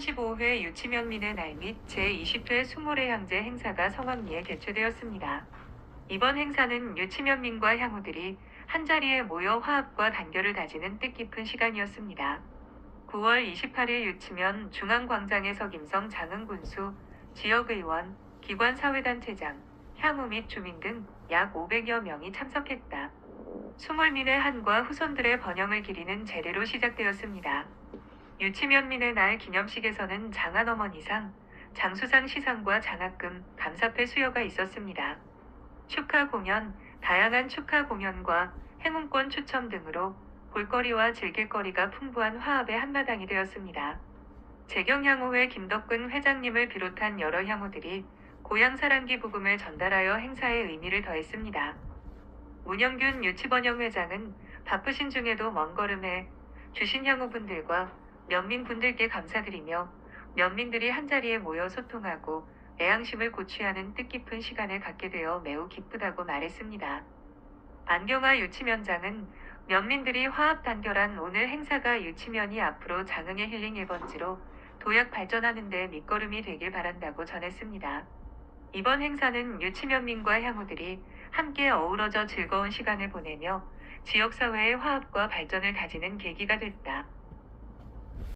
제28회 유치면민의 날 및 제20회 수모래 향제 행사가 성황리에 개최되었습니다. 이번 행사는 유치면민과 향후들이 한자리에 모여 화합과 단결을 다지는 뜻깊은 시간이었습니다. 9월 28일 유치면 중앙광장에서 김성 장흥군수, 지역의원, 기관사회단체장, 향후 및 주민 등 약 500여 명이 참석했다. 수몰민의 한과 후손들의 번영을 기리는 제례로 시작되었습니다. 유치면민의 날 기념식에서는 장한어머니상, 장수상 시상과 장학금, 감사패 수여가 있었습니다. 축하 공연, 다양한 축하 공연과 행운권 추첨 등으로 볼거리와 즐길거리가 풍부한 화합의 한마당이 되었습니다. 재경향후회 김덕근 회장님을 비롯한 여러 향후들이 고향 사랑기 부금을 전달하여 행사의 의미를 더했습니다. 문영균 유치번영 회장은 바쁘신 중에도 먼 걸음에 주신 향후분들과 면민분들께 감사드리며 면민들이 한자리에 모여 소통하고 애양심을 고취하는 뜻깊은 시간을 갖게 되어 매우 기쁘다고 말했습니다. 안경화 유치면장은 면민들이 화합 단결한 오늘 행사가 유치면이 앞으로 장흥의 힐링 1번지로 도약 발전하는 데 밑거름이 되길 바란다고 전했습니다. 이번 행사는 유치면민과 향후들이 함께 어우러져 즐거운 시간을 보내며 지역사회의 화합과 발전을 다지는 계기가 됐다.